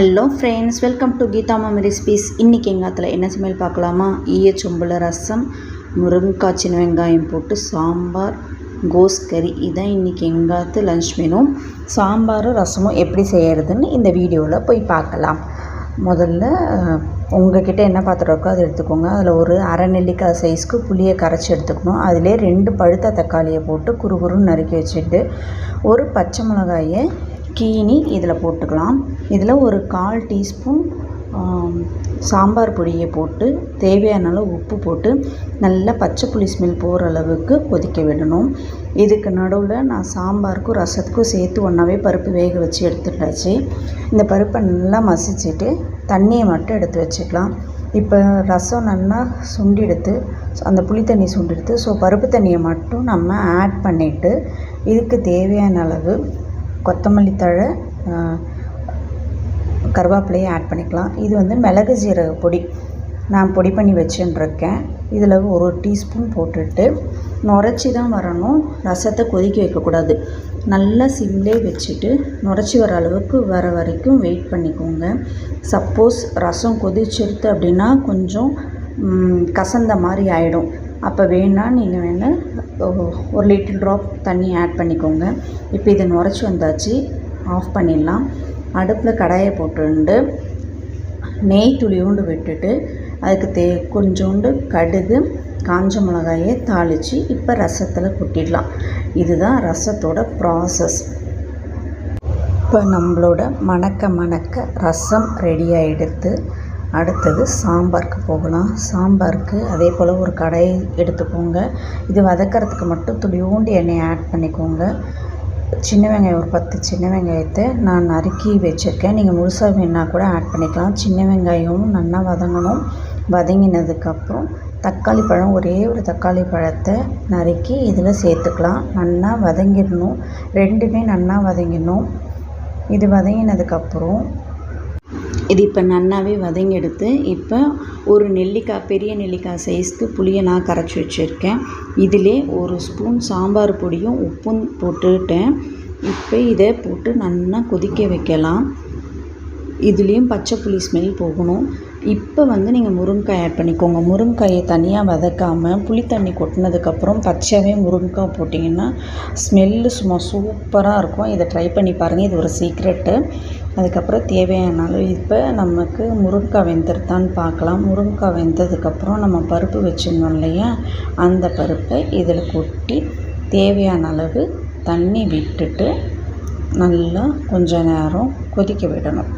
Hello friends welcome to Geetha Mami recipes இன்றைக்கி எங்காத்தில் என்ன சமையல் பார்க்கலாமா? ஈய ரசம் முருங்கைக்காய் சின்ன வெங்காயம் போட்டு சாம்பார் கோஸ் கறி. இதான் இன்றைக்கி எங்காத்து லஞ்ச் மெனு சாம்பாரும் ரசமும் எப்படி செய்கிறதுன்னு இந்த வீடியோவில் போய் பார்க்கலாம். முதல்ல உங்ககிட்ட என்ன பாத்திரம் இருக்கோ அதை எடுத்துக்கோங்க. அதில் ஒரு அரை நெல்லிக்காய் சைஸ்க்கு புளியை கரைச்சி எடுத்துக்கணும். அதிலே ரெண்டு பழுத்த தக்காளியை போட்டு குறுகுறுன்னு நறுக்கி வச்சுட்டு ஒரு பச்சை மிளகாயை கீனி இதில் போட்டுக்கலாம். இதில் ஒரு கால் டீஸ்பூன் சாம்பார் பொடியை போட்டு தேவையான அளவு உப்பு போட்டு நல்லா பச்சை புளி ஸ்மெல் போகிற அளவுக்கு கொதிக்க விடணும். இதுக்கு நடுவில் நான் சாம்பாருக்கும் ரசத்துக்கும் சேர்த்து ஒன்றாவே பருப்பு வேக வச்சு எடுத்துட்டாச்சு. இந்த பருப்பை நல்லா மசிச்சுட்டு தண்ணியை மட்டும் எடுத்து வச்சுக்கலாம். இப்போ ரசம் நல்லா சுண்டி எடுத்து அந்த புளி தண்ணி சுண்டெடுத்து ஸோ பருப்பு தண்ணியை மட்டும் நம்ம ஆட் பண்ணிவிட்டு இதுக்கு தேவையான அளவு கொத்தமல்லி தழை கருவேப்பிலையை ஆட் பண்ணிக்கலாம். இது வந்து மிளகு ஜீரக பொடி. நான் பொடி பண்ணி வச்சுட்டுருக்கேன். இதில் ஒரு டீஸ்பூன் போட்டுட்டு நுரைச்சி தான் வரணும். ரசத்தை கொதிக்க வைக்கக்கூடாது. நல்லா சிம்லே வச்சுட்டு நுரைச்சி வர அளவுக்கு வர வரைக்கும் வெயிட் பண்ணிக்கோங்க. சப்போஸ் ரசம் கொதிச்சிருத்து அப்படின்னா கொஞ்சம் கசந்த மாதிரி ஆகிடும் அப்போ வேணால் நீங்கள் வேணால் ஒரு லிட்டில் ட்ராப் தண்ணி ஆட் பண்ணிக்கோங்க. இப்போ இதை நுரைச்சி வந்தாச்சு ஆஃப் பண்ணிடலாம். அடுப்பில் கடாயை போட்டுண்டு நெய் துளியூண்டு விட்டுட்டு அதுக்கு தே கொஞ்சோண்டு கடுகு காஞ்ச மிளகாயை தாளித்து இப்போ ரசத்தில் கொட்டிடலாம். இதுதான் ரசத்தோட ப்ராசஸ் இப்போ நம்மளோட மணக்க மணக்க ரசம் ரெடி ஆகிடுது அடுத்தது சாம்பாருக்கு போகலாம். சாம்பாருக்கு அதே போல் ஒரு கடை எடுத்துக்கோங்க. இது வதக்கிறதுக்கு மட்டும் துளியூண்டு எண்ணெயை ஆட் பண்ணிக்கோங்க. சின்ன வெங்காயம் ஒரு பத்து சின்ன வெங்காயத்தை நான் நறுக்கி வச்சுருக்கேன். நீங்கள் முழுசாக வேணால் கூட ஆட் பண்ணிக்கலாம். சின்ன வெங்காயமும் நல்லா வதங்கணும். வதங்கினதுக்கப்புறம் தக்காளி பழம் ஒரே ஒரு தக்காளி பழத்தை நறுக்கி இதில் சேர்த்துக்கலாம். நல்லா வதங்கிடணும். ரெண்டுமே நல்லா வதங்கிடணும். இது வதங்கினதுக்கப்புறம் இது இப்போ நன்னாவே வதங்கி எடுத்து இப்போ ஒரு நெல்லிக்காய் பெரிய நெல்லிக்காய் சைஸ்க்கு புளியை நான் கரைச்சி வச்சுருக்கேன். இதிலே ஒரு ஸ்பூன் சாம்பார் பொடியும் உப்பும் போட்டுட்டேன். இப்போ இதை போட்டு நல்லா கொதிக்க வைக்கலாம். இதுலேயும் பச்சை புளி ஸ்மெல் போகணும். இப்போ வந்து நீங்கள் முருங்கைக்காய் ஆட் பண்ணிக்கோங்க. முருங்கைக்காயை தனியாக வதக்காமல் புளி தண்ணி கொட்டினதுக்கப்புறம் பச்சையாகவே முருங்கைக்காய் போட்டிங்கன்னா ஸ்மெல்லு சும்மா சூப்பராக இருக்கும். இதை ட்ரை பண்ணி பாருங்கள் இது ஒரு சீக்ரெட்டு அதுக்கப்புறம் தேவையான அளவு இப்போ நமக்கு முருங்கைக்காய் வெந்துருத்தான்னு பார்க்கலாம். முருங்கைக்காய் வெந்ததுக்கப்புறம் நம்ம பருப்பு வச்சுருந்தோம் இல்லையா? அந்த பருப்பை இதில் கொட்டி தேவையான அளவு தண்ணி விட்டுட்டு நல்லா கொஞ்ச நேரம் கொதிக்க விடணும்.